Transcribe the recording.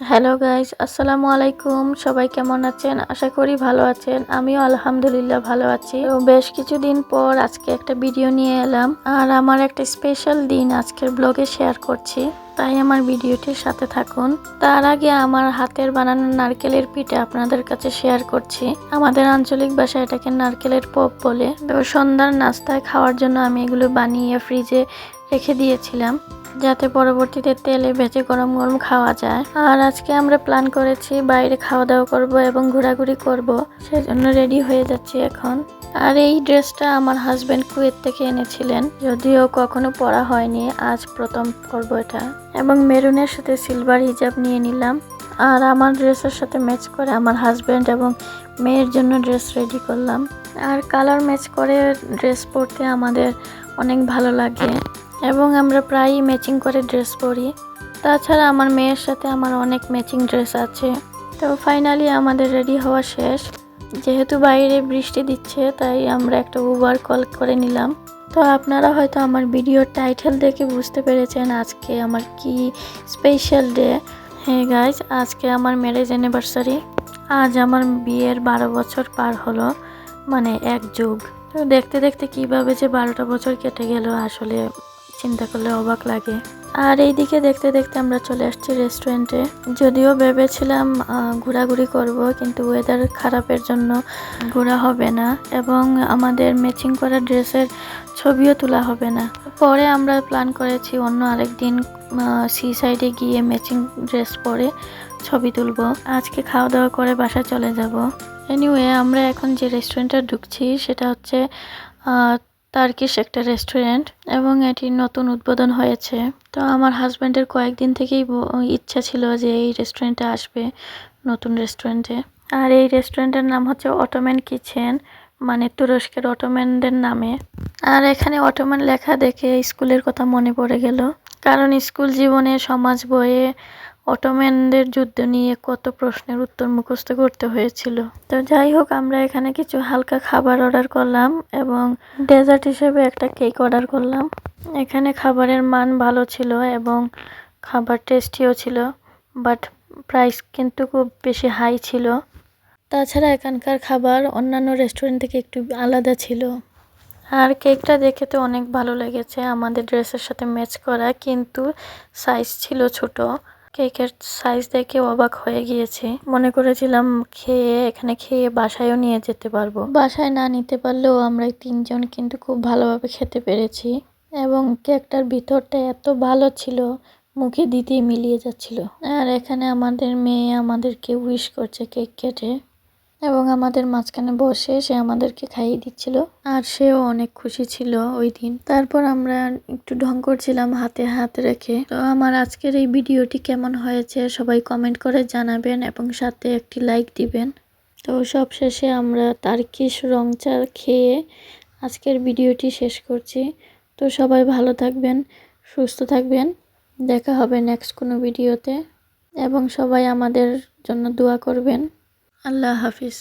Hello guys আসসালামু আলাইকুম সবাই কেমন আছেন? আশা করি ভালো আছেন। আমিও আলহামদুলিল্লাহ ভালো আছি। তো বেশ কিছুদিন পর আজকে একটা ভিডিও নিয়ে এলাম। আর আমার একটা স্পেশাল দিন আজকের ব্লগে শেয়ার করছি। তাই আমার ভিডিওটির সাথে থাকুন। তার আগে আমার হাতের বানানো নারকেলের পিঠে আপনাদের কাছে শেয়ার করছি। আমাদের আঞ্চলিক ভাষায় এটাকে নারকেলের পপ বলে। তো সন্ধ্যার নাস্তায় খাওয়ার জন্য আমি এগুলো বানিয়ে ফ্রিজে রেখে দিয়েছিলাম। যাতে পরবর্তীতে তেলে ভেজে গরম গরম খাওয়া যায়। আর আজকে আমরা প্ল্যান করেছি বাইরে খাওয়া দাওয়া করব এবং ঘোরাঘুরি করব। সেজন্য রেডি হয়ে যাচ্ছি এখন। আর এই ড্রেসটা আমার হাজবেন্ড কুয়েত থেকে এনেছিলেন। যদিও কখনো পরা হয়নি, আজ প্রথম পরব এটা। এবং মেরুনের সাথে সিলভার হিজাব নিয়ে নিলাম। আর আমার ড্রেসের সাথে ম্যাচ করে আমার হাজবেন্ড এবং মেয়ের জন্য ড্রেস রেডি করলাম। আর কালার ম্যাচ করে ড্রেস পরতে আমাদের অনেক ভালো লাগে। এবং আমরা প্রায়ই ম্যাচিং করে ড্রেস পরি। তাছাড়া আমার মেয়ের সাথে আমার অনেক ম্যাচিং ড্রেস আছে। তো ফাইনালি আমাদের রেডি হওয়া শেষ। যেহেতু বাইরে বৃষ্টি দিচ্ছে, তাই আমরা একটা উবার কল করে নিলাম। তো আপনারা হয়তো আমার ভিডিওর টাইটেল দেখে বুঝতে পেরেছেন আজকে আমার কি স্পেশাল ডে হ্যাঁ গাইজ আজকে আমার ম্যারেজ অ্যানিভার্সারি আজ আমার বিয়ের বারো বছর পার হলো মানে এক যুগ। তো দেখতে দেখতে কীভাবে যে বারোটা বছর কেটে গেল আসলে চিন্তা করলে অবাক লাগে। আর এইদিকে দেখতে দেখতে আমরা চলে আসছি রেস্টুরেন্টে যদিও ভেবেছিলাম ঘোরাঘুরি করব, কিন্তু ওয়েদার খারাপের জন্য ঘোরা হবে না এবং আমাদের ম্যাচিং করা ড্রেসের ছবিও তোলা হবে না। পরে আমরা প্ল্যান করেছি অন্য আরেক দিন সি সাইডে গিয়ে ম্যাচিং ড্রেস পরে ছবি তুলবো। আজকে খাওয়া দাওয়া করে বাসায় চলে যাব। এনিওয়ে আমরা এখন যে রেস্টুরেন্টে ঢুকছি, সেটা হচ্ছে আহ, টার্কিশ একটা রেস্টুরেন্ট এবং এটি নতুন উদ্বোধন হয়েছে। তো আমার হাজব্যান্ডের কয়েকদিন থেকেই ইচ্ছা ছিল যে এই রেস্টুরেন্টে আসবে নতুন রেস্টুরেন্টে। আর এই রেস্টুরেন্টের নাম হচ্ছে অটোম্যান কিচেন মানে তুরস্কের অটোম্যানদের নামে। আর এখানে অটোম্যান লেখা দেখে স্কুলের কথা মনে পড়ে গেল। কারণ স্কুল জীবনে সমাজ বইয়ে অটোম্যানদের যুদ্ধ নিয়ে কত প্রশ্নের উত্তর মুখস্থ করতে হয়েছিল। তো যাই হোক, আমরা এখানে কিছু হালকা খাবার অর্ডার করলাম এবং ডেজার্ট হিসেবে একটা কেক অর্ডার করলাম। এখানে খাবারের মান ভালো ছিল এবং খাবার টেস্টিও ছিল বাট প্রাইস কিন্তু খুব বেশি হাই ছিল। তাছাড়া এখানকার খাবার অন্যান্য রেস্টুরেন্ট থেকে একটু আলাদা ছিল। আর কেকটা দেখে তো অনেক ভালো লেগেছে, আমাদের ড্রেসের সাথে ম্যাচ করা, কিন্তু সাইজ ছিল ছোট। কেকের সাইজ দেখে অবাক হয়ে গিয়েছি। মনে করেছিলাম খেয়ে, এখানে খেয়ে বাসায়ও নিয়ে যেতে পারব। বাসায় না নিতে পারলেও আমরা তিনজন কিন্তু খুব ভালোভাবে খেতে পেরেছি। এবং কেকটার ভিতরটা এত ভালো ছিল, মুখে দিতেই মিলিয়ে যাচ্ছিল। আর এখানে আমাদের মেয়ে আমাদেরকে উইশ করছে কেক কেটে। এবং আমাদের মাঝখানে বসে সে আমাদেরকে খাইয়ে দিচ্ছিল। আর সেও অনেক খুশি ছিল ওই দিন। তারপর আমরা একটু ঢং করছিলাম হাতে হাত রেখে। তো আমার আজকের এই ভিডিওটি কেমন হয়েছে সবাই কমেন্ট করে জানাবেন এবং সাথে একটি লাইক দিবেন। তো সব শেষে আমরা তার্কিশ রং চা খেয়ে আজকের ভিডিওটি শেষ করছি। তো সবাই ভালো থাকবেন, সুস্থ থাকবেন। দেখা হবে নেক্সট কোনো ভিডিওতে। এবং সবাই আমাদের জন্য দোয়া করবেন। আল্লাহ হাফিজ